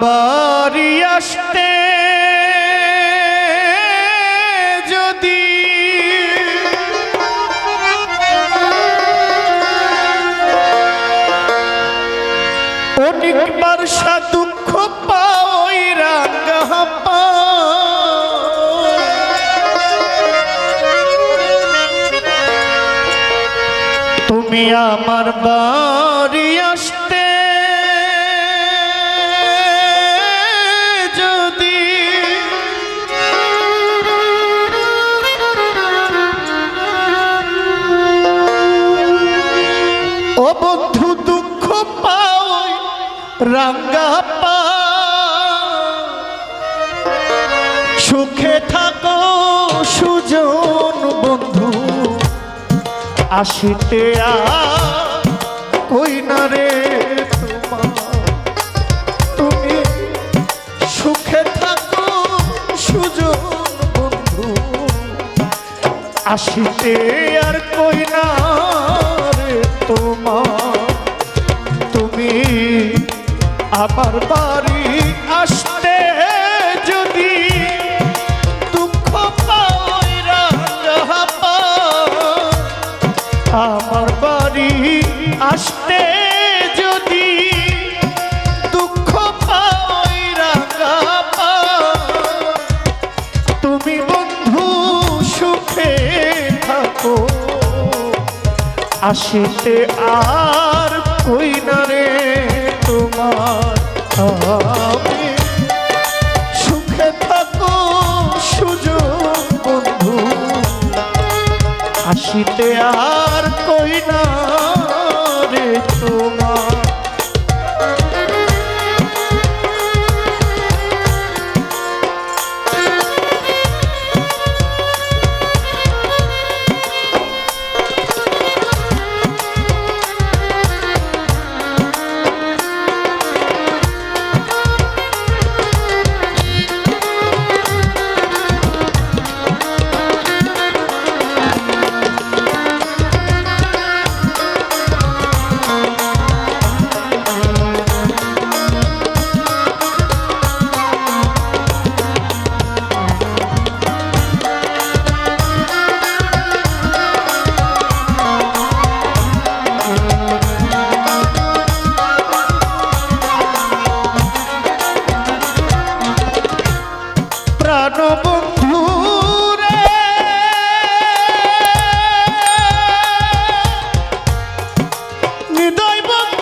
বাড়ি আসতে যদি অনেকবার সা দুঃখ পাওই রাঙ্গা পা তুমি আমার বাড়ি রাঙ্গা পা সুখে থাকো সুজন বন্ধু। আসিতে কই না রে তোমার। তুমি সুখে থাকো সুজন বন্ধু। আসিতে আর কই না রে তোমার। আমার বাড়ি আসতে যদি দুঃখ আমার বাড়ি আসতে যদি দুঃখ তুমি বন্ধু থাকো। আসিতে আর সুখে থাকো সুযোগ বন্ধু। আসিতে আর কই না। হৃদয় বন্ধু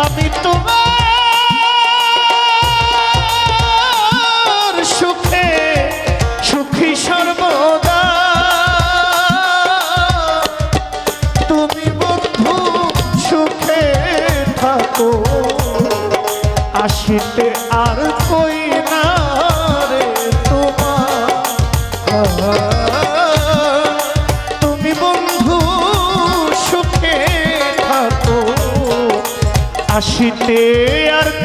আমি তোমার সুখে, সুখী সর্বদা। তুমি বন্ধু সুখে থাকো, আসিতে আর কই না রে তোমার। আসিতে আর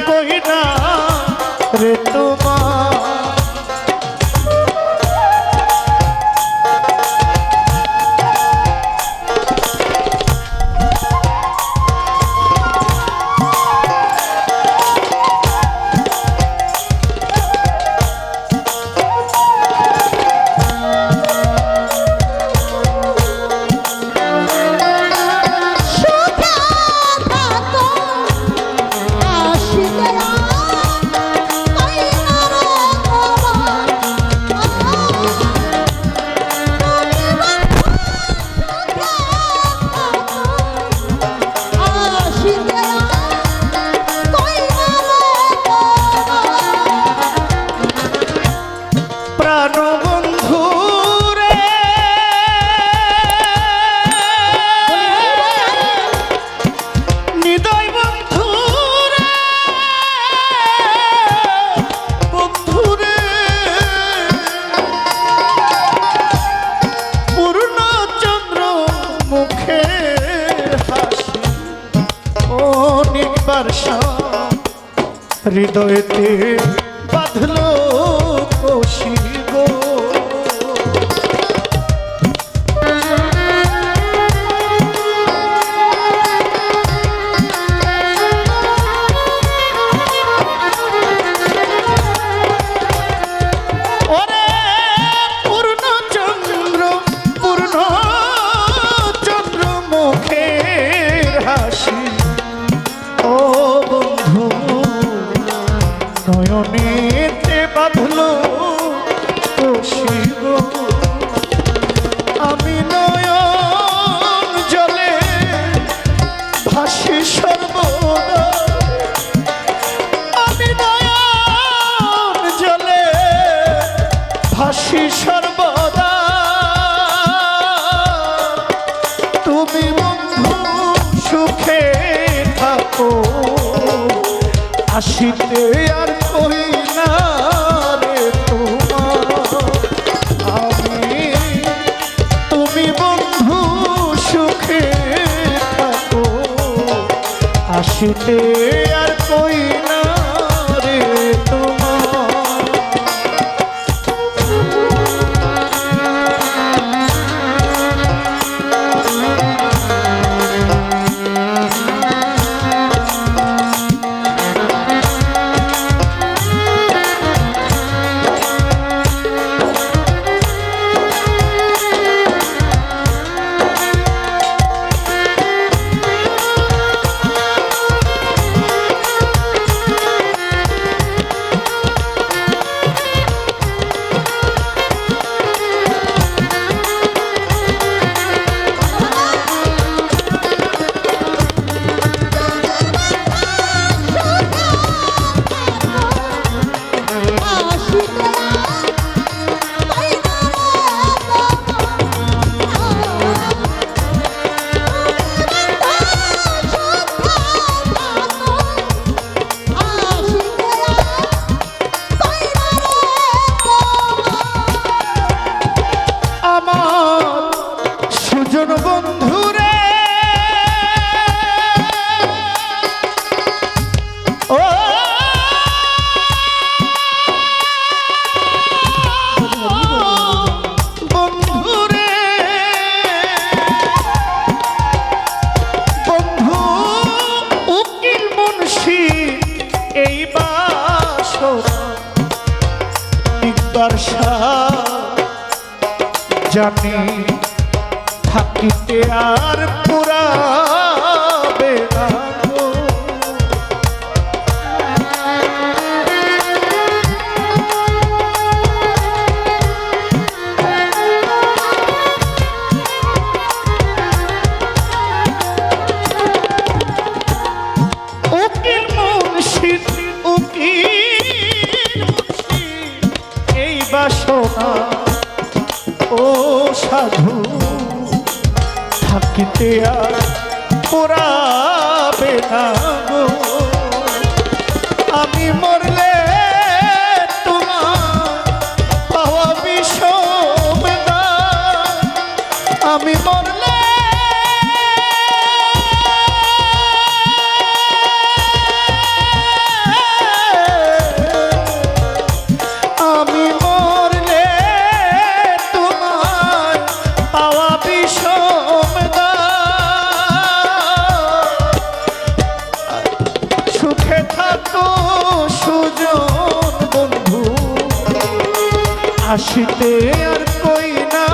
হাসি ও বন্ধু নয়নেতে বাঁধলো আমি নয়ন জলে ভাসি সর্বদা। আমি নয়ন জলে ভাসি সর্বদা। আসিতে আর কই না রে আমি তুমি বন্ধু সুখে থাকো। আসিতে আর কই না একবার জানি থাকিতে আর পুরাবে আর পোড়াবে আমি মরলে আসিতে আর কই না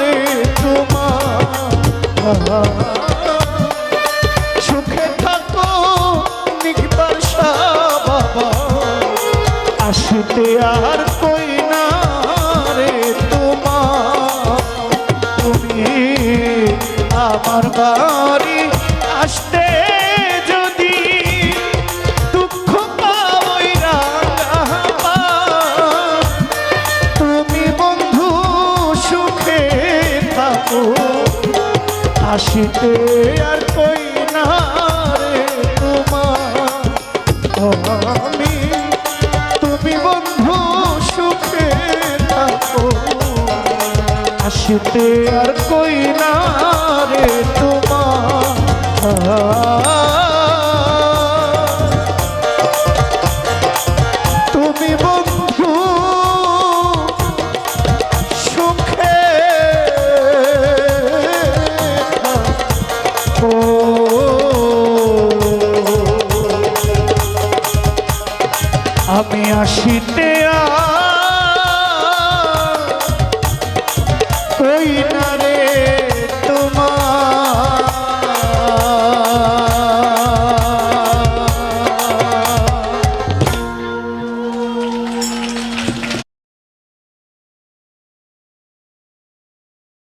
রে তোমার? সুখে থাকো নিকবার বাবা। আসিতে আর কই না রে তোমার? তুমি আমার বাড়ি আসিতে আর কই না রে তোমার আমি তুমি বন্ধু সুখে থাকো। আসিতে আর কই না রে তোমার আমি আসিতে কই না